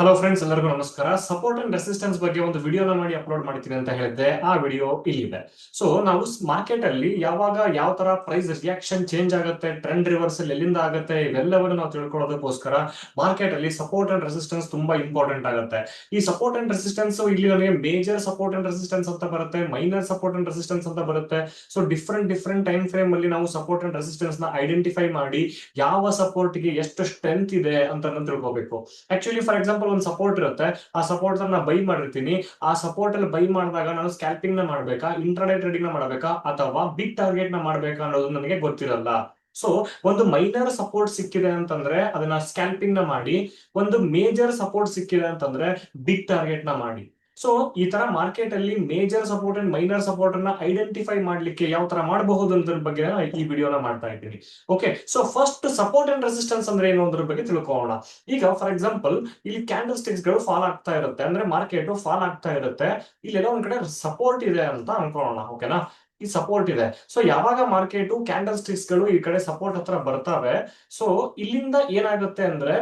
Hello friends ಎಲ್ಲರಿಗೂ ನಮಸ್ಕಾರ. Support and resistance ಬಗ್ಗೆ ಒಂದು ವಿಡಿಯೋನ ಮಾಡಿ ಅಪ್ಲೋಡ್ ಮಾಡ್ತೀನಿ ಅಂತ ಹೇಳಿದ್ದೆ ಆ ವಿಡಿಯೋ ಇಲ್ಲಿದೆ. ಸೊ ನಾವು ಮಾರ್ಕೆಟ್ ಅಲ್ಲಿ ಯಾವಾಗ ಯಾವ ತರ ಪ್ರೈಸ್ ರಿಯಾಕ್ಷನ್ ಚೇಂಜ್ ಆಗುತ್ತೆ ಟ್ರೆಂಡ್ ರಿವರ್ಸಲ್ ಎಲ್ಲಿಂದ ಆಗುತ್ತೆ, ಇವೆಲ್ಲವನ್ನು ನಾವು ತಿಳ್ಕೊಳ್ಳೋದಕ್ಕೋಸ್ಕರ ಮಾರ್ಕೆಟ್ ಅಲ್ಲಿ ಸಪೋರ್ಟ್ ಅಂಡ್ ರೆಸಿಸ್ಟೆನ್ಸ್ ತುಂಬಾ ಇಂಪಾರ್ಟೆಂಟ್ ಆಗುತ್ತೆ. ಈ ಸಪೋರ್ಟ್ ಅಂಡ್ ರೆಸಿಸ್ಟೆನ್ಸ್ ಇಲ್ಲಿ ನನಗೆ ಮೇಜರ್ ಸಪೋರ್ಟ್ ಅಂಡ್ ರೆಸಿಸ್ಟೆನ್ಸ್ ಅಂತ ಬರುತ್ತೆ ಮೈನರ್ ಸಪೋರ್ಟ್ ಅಂಡ್ ರೆಸಿಸ್ಟೆನ್ಸ್ ಅಂತ ಬರುತ್ತೆ. So different different time frame ಅಲ್ಲಿ ನಾವು ಸಪೋರ್ಟ್ ಅಂಡ್ ರೆಸಿಸ್ಟೆನ್ಸ್ನ ಐಡೆಂಟಿಫೈ ಮಾಡಿ ಯಾವ ಸಪೋರ್ಟ್ಗೆ ಎಷ್ಟು ಸ್ಟ್ರೆಂತ್ ಇದೆ ಅಂತ ತಿಳ್ಕೋಬೇಕು. ಆಕ್ಚುಲಿ ಫಾರ್ ಎಕ್ಸಾಂಪಲ್ ಒಂದು ಸಪೋರ್ಟ್ ಇರುತ್ತೆ. ಆ ಸಪೋರ್ಟ್ ನಾನು ಬೈ ಮಾಡಿರ್ತೀನಿ. ಆ ಸಪೋರ್ಟ್ ಅಲ್ಲಿ ಬೈ ಮಾಡಿದಾಗ ನಾನು ಸ್ಕ್ಯಾಲ್ಪಿಂಗ್ನ ಮಾಡ್ಬೇಕಾ? ಇಂಟ್ರಾಡೇ ಟ್ರೇಡಿಂಗ್ನ ಮಾಡ್ಬೇಕಾ? ಅಥವಾ ಬಿಗ್ ಟಾರ್ಗೆಟ್ನ ಮಾಡ್ಬೇಕಾ ಅನ್ನೋದು ನನಗೆ ಗೊತ್ತಿರಲ್ಲ. ಸೊ ಒಂದು ಮೈನರ್ ಸಪೋರ್ಟ್ ಸಿಕ್ಕಿದೆ ಅಂತಂದ್ರೆ ಅದನ್ನ ಸ್ಕ್ಯಾಲ್ಪಿಂಗ್ನ ಮಾಡಿ, ಒಂದು ಮೇಜರ್ ಸಪೋರ್ಟ್ ಸಿಕ್ಕಿದೆ ಅಂತಂದ್ರೆ ಬಿಗ್ ಟಾರ್ಗೆಟ್ನ ಮಾಡಿ. ಸೊ ಈ ತರ ಮಾರ್ಕೆಟ್ ಅಲ್ಲಿ major support and minor support ಅನ್ನ ಐಡೆಂಟಿಫೈ ಮಾಡ್ಲಿಕ್ಕೆ ಯಾವ ತರ ಮಾಡಬಹುದು ಅನ್ನೋದ್ರ ಬಗ್ಗೆ ಈ ವಿಡಿಯೋನ ಮಾಡ್ತಾ ಇದ್ದೀನಿ okay so first support and resistance ಅಂದ್ರೆ ಏನು ಅದ್ರ ಬಗ್ಗೆ ತಿಳ್ಕೊಳ್ಳೋಣ ಈಗ ಫಾರ್ ಎಕ್ಸಾಂಪಲ್ ಇಲ್ಲಿ ಕ್ಯಾಂಡಲ್ ಸ್ಟಿಕ್ಸ್ಗಳು ಫಾಲ್ ಆಗ್ತಾ ಇರುತ್ತೆ, ಅಂದ್ರೆ ಮಾರ್ಕೆಟ್ ಫಾಲ್ ಆಗ್ತಾ ಇರುತ್ತೆ. ಇಲ್ಲೆಲ್ಲ ಒಂದ್ ಕಡೆ ಸಪೋರ್ಟ್ ಇದೆ ಅಂತ ಅನ್ಕೊಳ್ಳೋಣ ಓಕೆನಾ ಈ ಸಪೋರ್ಟ್ ಇದೆ. ಸೊ ಯಾವಾಗ ಮಾರ್ಕೆಟ್ ಕ್ಯಾಂಡಲ್ ಸ್ಟಿಕ್ಸ್ಗಳು ಈ ಕಡೆ ಸಪೋರ್ಟ್ ಹತ್ರ ಬರ್ತಾವೆ? ಸೊ ಇಲ್ಲಿಂದ ಏನಾಗುತ್ತೆ ಅಂದ್ರೆ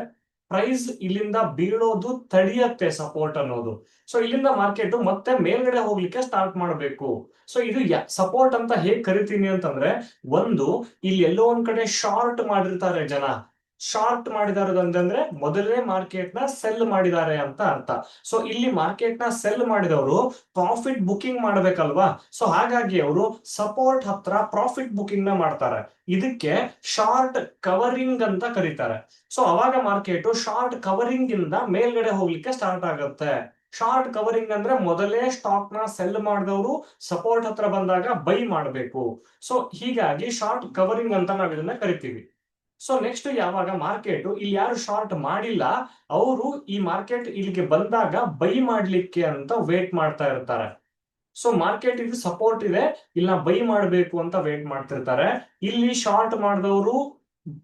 ಪ್ರೈಸ್ ಇಲ್ಲಿಂದ ಬೀಳೋದು ತಡಿಯತ್ತೆ ಸಪೋರ್ಟ್ ಅನ್ನೋದು. ಸೊ ಇಲ್ಲಿಂದ ಮಾರ್ಕೆಟ್ ಮತ್ತೆ ಮೇಲ್ಗಡೆ ಹೋಗ್ಲಿಕ್ಕೆ ಸ್ಟಾರ್ಟ್ ಮಾಡಬೇಕು. ಸೊ ಇದು ಸಪೋರ್ಟ್ ಅಂತ ಹೇಗ್ ಕರಿತೀನಿ ಅಂತಂದ್ರೆ, ಒಂದು, ಇಲ್ಲಿ ಎಲ್ಲೋ ಒಂದ್ ಕಡೆ ಶಾರ್ಟ್ ಮಾಡಿರ್ತಾರೆ ಜನ. ಶಾರ್ಟ್ ಮಾಡಿದಾರ ಅಂತಂದ್ರೆ ಮೊದಲನೇ ಮಾರ್ಕೆಟ್ನ ಸೆಲ್ ಮಾಡಿದ್ದಾರೆ ಅಂತ ಅರ್ಥ. ಸೊ ಇಲ್ಲಿ ಮಾರ್ಕೆಟ್ನ ಸೆಲ್ ಮಾಡಿದವರು ಪ್ರಾಫಿಟ್ ಬುಕಿಂಗ್ ಮಾಡ್ಬೇಕಲ್ವಾ? ಸೊ ಹಾಗಾಗಿ ಅವರು ಸಪೋರ್ಟ್ ಹತ್ರ ಪ್ರಾಫಿಟ್ ಬುಕಿಂಗ್ನ ಮಾಡ್ತಾರೆ. ಇದಕ್ಕೆ ಶಾರ್ಟ್ ಕವರಿಂಗ್ ಅಂತ ಕರೀತಾರೆ. ಸೊ ಅವಾಗ ಮಾರ್ಕೆಟ್ ಶಾರ್ಟ್ ಕವರಿಂಗ್ ಇಂದ ಮೇಲ್ಗಡೆ ಹೋಗ್ಲಿಕ್ಕೆ ಸ್ಟಾರ್ಟ್ ಆಗುತ್ತೆ. ಶಾರ್ಟ್ ಕವರಿಂಗ್ ಅಂದ್ರೆ ಮೊದಲೇ ಸ್ಟಾಕ್ನ ಸೆಲ್ ಮಾಡಿದವರು ಸಪೋರ್ಟ್ ಹತ್ರ ಬಂದಾಗ ಬೈ ಮಾಡಬೇಕು. ಸೊ ಹೀಗಾಗಿ ಶಾರ್ಟ್ ಕವರಿಂಗ್ ಅಂತ ನಾವ್ ಇದನ್ನ ಕರಿತೀವಿ. ಸೊ ನೆಕ್ಸ್ಟ್ ಯಾವಾಗ ಮಾರ್ಕೆಟ್ ಇಲ್ಲಿ ಯಾರು ಶಾರ್ಟ್ ಮಾಡಿಲ್ಲ, ಅವರು ಈ ಮಾರ್ಕೆಟ್ ಇಲ್ಲಿಗೆ ಬಂದಾಗ ಬೈ ಮಾಡ್ಲಿಕ್ಕೆ ಅಂತ ವೇಟ್ ಮಾಡ್ತಾ ಇರ್ತಾರೆ. ಸೊ ಮಾರ್ಕೆಟ್ ಇದು ಸಪೋರ್ಟ್ ಇದೆ, ಇಲ್ಲ ಬೈ ಮಾಡಬೇಕು ಅಂತ ವೇಟ್ ಮಾಡ್ತಿರ್ತಾರೆ. ಇಲ್ಲಿ ಶಾರ್ಟ್ ಮಾಡಿದವರು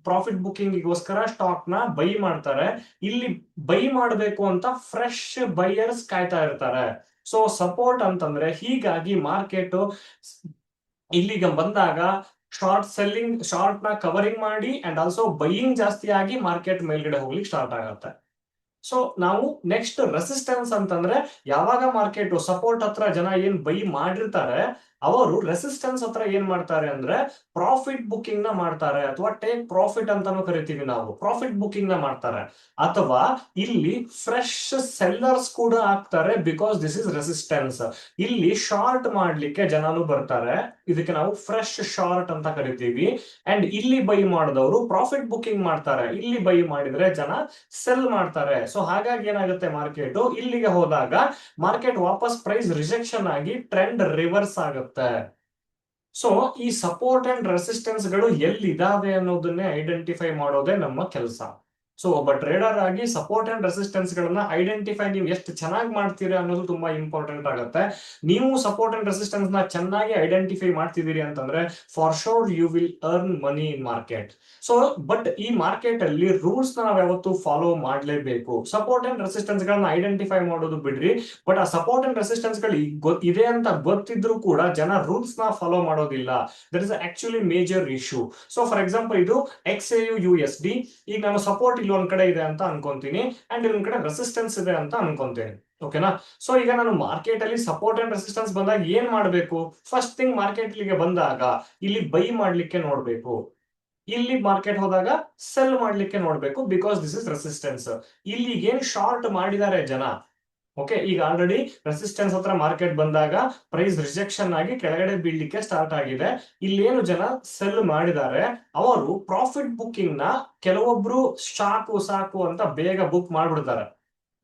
ಪ್ರಾಫಿಟ್ ಬುಕಿಂಗ್ಗೋಸ್ಕರ ಸ್ಟಾಕ್ನ ಬೈ ಮಾಡ್ತಾರೆ. ಇಲ್ಲಿ ಬೈ ಮಾಡಬೇಕು ಅಂತ ಫ್ರೆಶ್ ಬೈಯರ್ಸ್ ಕಾಯ್ತಾ ಇರ್ತಾರೆ. ಸೊ ಸಪೋರ್ಟ್ ಅಂತಂದ್ರೆ ಹೀಗಾಗಿ ಮಾರ್ಕೆಟ್ ಇಲ್ಲಿಗೆ ಬಂದಾಗ ಶಾರ್ಟ್ ಸೆಲ್ಲಿಂಗ್ ಶಾರ್ಟ್ನ ಕವರಿಂಗ್ ಮಾಡಿ ಅಂಡ್ ಆಲ್ಸೋ ಬೈಯಿಂಗ್ ಜಾಸ್ತಿ ಆಗಿ ಮಾರ್ಕೆಟ್ ಮೇಲ್ಗಡೆ ಹೋಗ್ಲಿಕ್ಕೆ ಸ್ಟಾರ್ಟ್ ಆಗುತ್ತೆ. ಸೊ ನಾವು ನೆಕ್ಸ್ಟ್ ರೆಸಿಸ್ಟೆನ್ಸ್ ಅಂತಂದ್ರೆ ಯಾವಾಗ ಮಾರ್ಕೆಟ್ ಸಪೋರ್ಟ್ ಹತ್ರ ಜನ ಏನ್ ಬೈ ಮಾಡಿರ್ತಾರೆ, ಅವರು ರೆಸಿಸ್ಟೆನ್ಸ್ ಹತ್ರ ಏನ್ ಮಾಡ್ತಾರೆ ಅಂದ್ರೆ ಪ್ರಾಫಿಟ್ ಬುಕ್ಕಿಂಗ್ನ ಮಾಡ್ತಾರೆ ಅಥವಾ ಟೇಕ್ ಪ್ರಾಫಿಟ್ ಅಂತಾನು ಕರಿತೀವಿ ನಾವು. ಪ್ರಾಫಿಟ್ ಬುಕ್ಕಿಂಗ್ನ ಮಾಡ್ತಾರೆ. ಅಥವಾ ಇಲ್ಲಿ ಫ್ರೆಶ್ ಸೆಲ್ಲರ್ಸ್ ಕೂಡ ಆಗ್ತಾರೆ ಬಿಕಾಸ್ ದಿಸ್ ಇಸ್ ರೆಸಿಸ್ಟೆನ್ಸ್ ಇಲ್ಲಿ ಶಾರ್ಟ್ ಮಾಡ್ಲಿಕ್ಕೆ ಜನನು ಬರ್ತಾರೆ. ಇದಕ್ಕೆ ನಾವು ಫ್ರೆಶ್ ಶಾರ್ಟ್ ಅಂತ ಕರಿತೀವಿ. ಅಂಡ್ ಇಲ್ಲಿ ಬೈ ಮಾಡಿದವರು ಪ್ರಾಫಿಟ್ ಬುಕಿಂಗ್ ಮಾಡ್ತಾರೆ. ಇಲ್ಲಿ ಬೈ ಮಾಡಿದ್ರೆ ಜನ ಸೆಲ್ ಮಾಡ್ತಾರೆ. ಸೊ ಹಾಗಾಗಿ ಏನಾಗುತ್ತೆ ಮಾರ್ಕೆಟ್ ಇಲ್ಲಿಗೆ ಹೋದಾಗ ಮಾರ್ಕೆಟ್ ವಾಪಸ್ ಪ್ರೈಸ್ ರಿಜೆಕ್ಷನ್ ಆಗಿ ಟ್ರೆಂಡ್ ರಿವರ್ಸ್ ಆಗುತ್ತೆ. ಸೊ ಈ ಸಪೋರ್ಟ್ ಅಂಡ್ ರೆಸಿಸ್ಟೆನ್ಸ್ಗಳು ಎಲ್ಲಿದಾವೆ ಅನ್ನೋದನ್ನೇ ಐಡೆಂಟಿಫೈ ಮಾಡೋದೇ ನಮ್ಮ ಕೆಲಸ. ಸೊ ಒಬ್ಬ ಟ್ರೇಡರ್ ಆಗಿ ಸಪೋರ್ಟ್ ಅಂಡ್ ರೆಸಿಸ್ಟೆನ್ಸ್ ಗಳನ್ನ ಐಡೆಂಟಿಫೈ ನೀವು ಎಷ್ಟು ಚೆನ್ನಾಗಿ ಮಾಡ್ತೀರಿ ಅನ್ನೋದು ತುಂಬಾ ಇಂಪಾರ್ಟೆಂಟ್ ಆಗುತ್ತೆ. ನೀವು ಸಪೋರ್ಟ್ ಅಂಡ್ ರೆಸಿಸ್ಟೆನ್ಸ್ನ ಚೆನ್ನಾಗಿ ಐಡೆಂಟಿಫೈ ಮಾಡ್ತಿದ್ದೀರಿ ಅಂತಂದ್ರೆ for sure you will earn money in market so but ಈ ಮಾರ್ಕೆಟ್ ಅಲ್ಲಿ ರೂಲ್ಸ್ನ ನಾವ್ ಯಾವತ್ತು ಫಾಲೋ ಮಾಡಲೇಬೇಕು. ಸಪೋರ್ಟ್ ಅಂಡ್ ರೆಸಿಸ್ಟೆನ್ಸ್ ಗಳನ್ನ ಐಡೆಂಟಿಫೈ ಮಾಡೋದು ಬಿಡ್ರಿ. ಬಟ್ ಆ ಸಪೋರ್ಟ್ ಅಂಡ್ ರೆಸಿಸ್ಟೆನ್ಸ್ಗಳು ಇದೆ ಅಂತ ಗೊತ್ತಿದ್ರು ಕೂಡ ಜನ ರೂಲ್ಸ್ನ ಫಾಲೋ ಮಾಡೋದಿಲ್ಲ. That is actually major issue so for example ಇದು X A U U S D ಈಗ ನಾನು ಸಪೋರ್ಟ್ ಒಂದ್ ಕಡೆ ಇದೆ ಅಂತ ಅನ್ಕೊಂತೀನಿ ಅಂಡ್ ಇನ್ನೊಂದ್ ಕಡೆ ರೆಸಿಸ್ಟೆನ್ಸ್ ಇದೆ ಅಂತ ಅನ್ಕೊಂತೀನಿ. ಓಕೆನಾ ಸೊ ಈಗ ನಾನು ಮಾರ್ಕೆಟ್ ಅಲ್ಲಿ ಸಪೋರ್ಟ್ ಅಂಡ್ ರೆಸಿಸ್ಟೆನ್ಸ್ ಬಂದಾಗ ಏನ್ ಮಾಡ್ಬೇಕು? ಫಸ್ಟ್ ಥಿಂಗ್ ಮಾರ್ಕೆಟ್ಗೆ ಬಂದಾಗ ಇಲ್ಲಿ ಬೈ ಮಾಡ್ಲಿಕ್ಕೆ ನೋಡ್ಬೇಕು. ಇಲ್ಲಿ ಮಾರ್ಕೆಟ್ ಹೋದಾಗ ಸೆಲ್ ಮಾಡ್ಲಿಕ್ಕೆ ನೋಡ್ಬೇಕು ಬಿಕಾಸ್ ದಿಸ್ ಇಸ್ ರೆಸಿಸ್ಟೆನ್ಸ್ ಇಲ್ಲಿ ಏನ್ ಶಾರ್ಟ್ ಮಾಡಿದ್ದಾರೆ ಜನ? ಓಕೆ ಈಗ ಆಲ್ರೆಡಿ ರೆಸಿಸ್ಟೆನ್ಸ್ ಹತ್ರ ಮಾರ್ಕೆಟ್ ಬಂದಾಗ ಪ್ರೈಸ್ ರಿಜೆಕ್ಷನ್ ಆಗಿ ಕೆಳಗಡೆ ಬೀಳ್ಲಿಕ್ಕೆ ಸ್ಟಾರ್ಟ್ ಆಗಿದೆ. ಇಲ್ಲೇನು ಜನ ಸೆಲ್ ಮಾಡಿದ್ದಾರೆ? ಅವರು ಪ್ರಾಫಿಟ್ ಬುಕಿಂಗ್ನ ಕೆಲವೊಬ್ರು ಸಾಕು ಸಾಕು ಅಂತ ಬೇಗ ಬುಕ್ ಮಾಡ್ಬಿಡ್ತಾರೆ.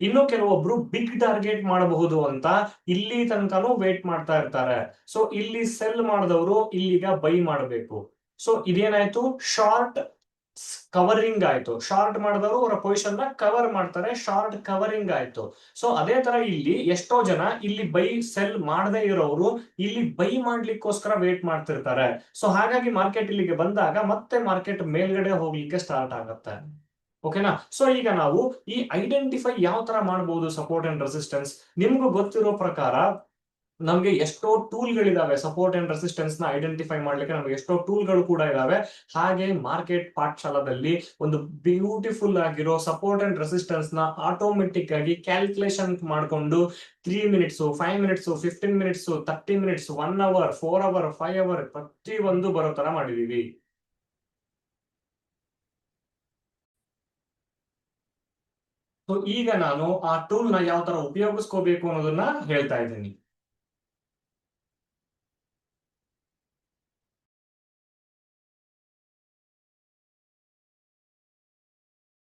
ಇನ್ನು ಕೆಲವೊಬ್ರು ಬಿಗ್ ಟಾರ್ಗೆಟ್ ಮಾಡಬಹುದು ಅಂತ ಇಲ್ಲಿ ತನಕನೂ ವೇಟ್ ಮಾಡ್ತಾ ಇರ್ತಾರೆ. ಸೊ ಇಲ್ಲಿ ಸೆಲ್ ಮಾಡಿದವರು ಇಲ್ಲಿಗ ಬೈ ಮಾಡಬೇಕು. ಸೊ ಇದೇನಾಯ್ತು? ಶಾರ್ಟ್ ಕವರಿಂಗ್ ಆಯ್ತು. ಶಾರ್ಟ್ ಮಾಡಿದವರು ಅವರ ಪೊಸಿಷನ್ನ ಕವರ್ ಮಾಡ್ತಾರೆ ಶಾರ್ಟ್ ಕವರಿಂಗ್ ಆಯ್ತು. ಸೊ ಅದೇ ತರ ಇಲ್ಲಿ ಎಷ್ಟೋ ಜನ ಇಲ್ಲಿ ಬೈ ಸೆಲ್ ಮಾಡದೇ ಇರೋರು ಇಲ್ಲಿ ಬೈ ಮಾಡ್ಲಿಕ್ಕೋಸ್ಕರ ವೇಟ್ ಮಾಡ್ತಿರ್ತಾರೆ. ಸೊ ಹಾಗಾಗಿ ಮಾರ್ಕೆಟ್ ಇಲ್ಲಿಗೆ ಬಂದಾಗ ಮತ್ತೆ ಮಾರ್ಕೆಟ್ ಮೇಲ್ಗಡೆ ಹೋಗ್ಲಿಕ್ಕೆ ಸ್ಟಾರ್ಟ್ ಆಗುತ್ತೆ. ಓಕೆನಾ ಸೊ ಈಗ ನಾವು ಈ ಐಡೆಂಟಿಫೈ ಯಾವ ತರ ಮಾಡಬಹುದು ಸಪೋರ್ಟ್ ಅಂಡ್ ರೆಸಿಸ್ಟೆನ್ಸ್ ನಿಮ್ಗೂ ಗೊತ್ತಿರೋ ಪ್ರಕಾರ ನಮ್ಗೆ ಎಷ್ಟೋ ಟೂಲ್ ಗಳಿದಾವೆ ಸಪೋರ್ಟ್ ಅಂಡ್ ರೆಸಿಸ್ಟೆನ್ಸ್ನ ಐಡೆಂಟಿಫೈ ಮಾಡ್ಲಿಕ್ಕೆ ನಮ್ಗೆ ಎಷ್ಟೋ ಟೂಲ್ಗಳು ಕೂಡ ಇದಾವೆ. ಹಾಗೆ ಮಾರ್ಕೆಟ್ ಪಾಠಶಾಲದಲ್ಲಿ ಒಂದು ಬ್ಯೂಟಿಫುಲ್ ಆಗಿರೋ ಸಪೋರ್ಟ್ ಅಂಡ್ ರೆಸಿಸ್ಟೆನ್ಸ್ನ ಆಟೋಮೆಟಿಕ್ ಆಗಿ ಕ್ಯಾಲ್ಕುಲೇಷನ್ ಮಾಡ್ಕೊಂಡು three minutes five minutes fifteen minutes thirty minutes one hour four hour five hour ಪ್ರತಿ ಒಂದು ಬರೋ ತರ ಮಾಡಿದೀವಿ. ಸೊ ಈಗ ನಾನು ಆ ಟೂಲ್ನ ಯಾವ ತರ ಉಪಯೋಗಿಸ್ಕೋಬೇಕು ಅನ್ನೋದನ್ನ ಹೇಳ್ತಾ ಇದ್ದೀನಿ.